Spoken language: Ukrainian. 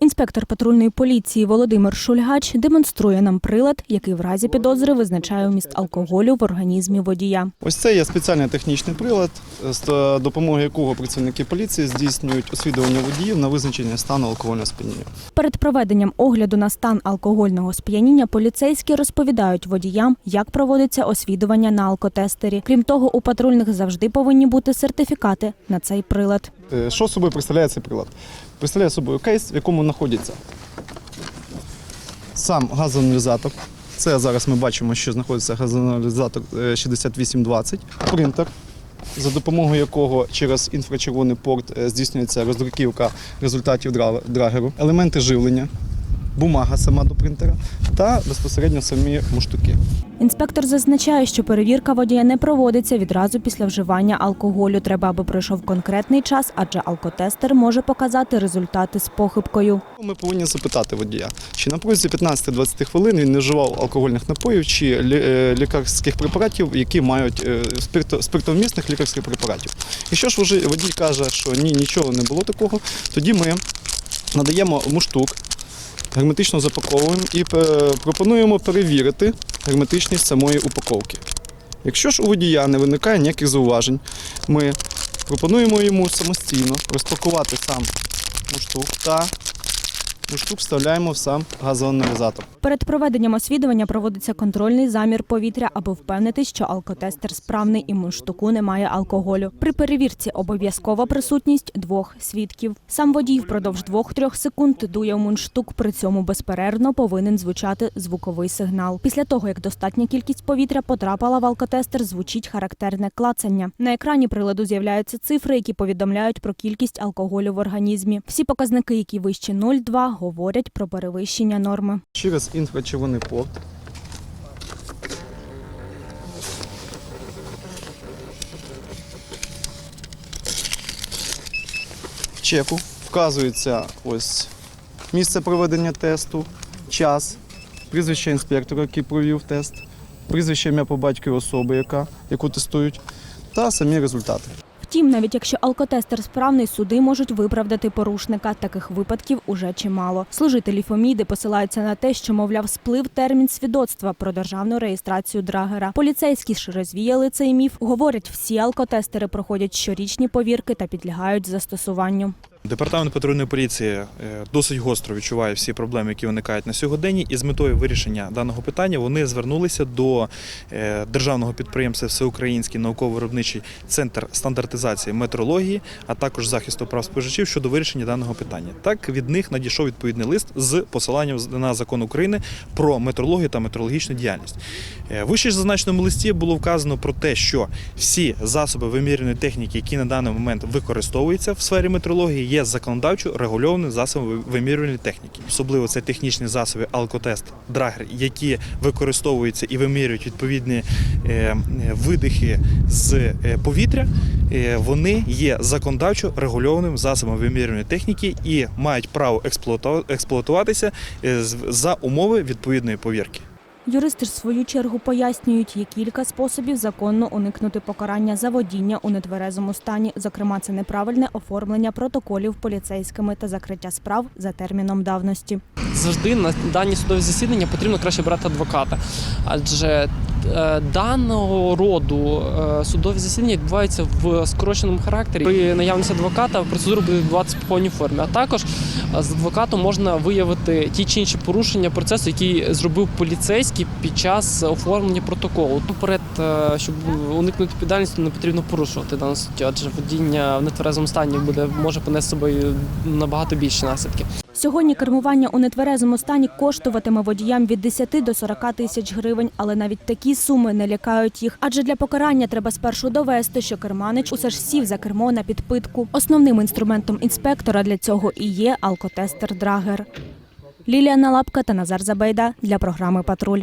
Інспектор патрульної поліції Володимир Шульгач демонструє нам прилад, який в разі підозри визначає вміст алкоголю в організмі водія. Ось це є спеціальний технічний прилад, з та- допомогою якого працівники поліції здійснюють освідування водіїв на визначення стану алкогольного сп'яніння. Перед проведенням огляду на стан алкогольного сп'яніння поліцейські розповідають водіям, як проводиться освідування на алкотестері. Крім того, у патрульних завжди повинні бути сертифікати на цей прилад. Е, Що собою представляє цей прилад? Представляє собою кейс, в якому знаходиться сам газоаналізатор. Це зараз ми бачимо, що знаходиться газоаналізатор е, 6820, принтер, за допомогою якого через інфрачервоний порт е, здійснюється роздруківка результатів драгеру, елементи живлення, бумага сама до принтера та безпосередньо самі муштуки. Інспектор зазначає, що перевірка водія не проводиться відразу після вживання алкоголю. Треба, аби пройшов конкретний час, адже алкотестер може показати результати з похибкою. Ми повинні запитати водія, чи на протязі 15-20 хвилин він не вживав алкогольних напоїв чи е, лікарських препаратів, які мають е, спиртовмісних лікарських препаратів. Якщо ж водій каже, що ні, нічого не було такого, тоді ми надаємо муштук, герметично запаковуємо і е, пропонуємо перевірити герметичність самої упаковки. Якщо ж у водія не виникає ніяких зауважень, ми пропонуємо йому самостійно розпакувати сам муштук та муштук вставляємо в сам газоаналізатор. Перед проведенням освідування проводиться контрольний замір повітря, аби впевнитись, що алкотестер справний і мундштуку немає алкоголю. При перевірці обов'язкова присутність двох свідків. Сам водій впродовж 2-3 секунд дує в мундштук, при цьому безперервно повинен звучати звуковий сигнал. Після того, як достатня кількість повітря потрапила в алкотестер, звучить характерне клацання. На екрані приладу з'являються цифри, які повідомляють про кількість алкоголю в організмі. Всі показники, які вище 0,2, говорять про перевищення норми. Через інфрачервоний порт в чеку вказується ось місце проведення тесту, час, прізвище інспектора, який провів тест, прізвище ім'я по батькові особи, яка, яку тестують, та самі результати. Втім, навіть якщо алкотестер справний, суди можуть виправдати порушника. Таких випадків уже чимало. Служителі Фоміди посилаються на те, що, мовляв, сплив термін свідоцтва про державну реєстрацію драгера. Поліцейські ж розвіяли цей міф. Говорять, всі алкотестери проходять щорічні повірки та підлягають застосуванню. Департамент патрульної поліції е, досить гостро відчуває всі проблеми, які виникають на сьогодні, і з метою вирішення даного питання вони звернулися до е, державного підприємства Всеукраїнський науково-виробничий центр стандартизації метрології, а також захисту прав споживачів щодо вирішення даного питання. Так від них надійшов відповідний лист з посиланням на закон України про метрологію та метрологічну діяльність. Е, вище зазначеному листі було вказано про те, що всі засоби вимірювальної техніки, які на даний момент використовуються в сфері метрології, є законодавчо регульованими засобами вимірювальної техніки. Особливо це технічні засоби алкотест, драгер, які використовуються і вимірюють відповідні е, видихи з е, повітря. Е, Вони є законодавчо регульованим засобом вимірювальної техніки і мають право експлуату- експлуатуватися за умови відповідної повірки. Юристи ж в свою чергу пояснюють, є кілька способів законно уникнути покарання за водіння у нетверезому стані. Зокрема, це неправильне оформлення протоколів поліцейськими та закриття справ за терміном давності. завжди на дані судові засідання потрібно краще брати адвоката. Адже даного роду е, судові засідання відбуваються в скороченому характері. При наявності адвоката процедура буде відбуватися по повній формі. А також е, з адвокатом можна виявити ті чи інші порушення процесу, який зробив поліцейський під час оформлення протоколу. Поперед, е, щоб уникнути відповідальності, не потрібно порушувати дану статтю, адже водіння в нетверезому стані буде може понести собою набагато більші наслідки. Сьогодні кермування у нетверезому стані коштуватиме водіям від 10 до 40 тисяч гривень, але навіть такі суми не лякають їх. Адже для покарання треба спершу довести, що керманич усе ж сів за кермо на підпитку. Основним інструментом інспектора для цього і є алкотестер Драгер. Лілія Налапка та Назар Забайда для програми Патруль.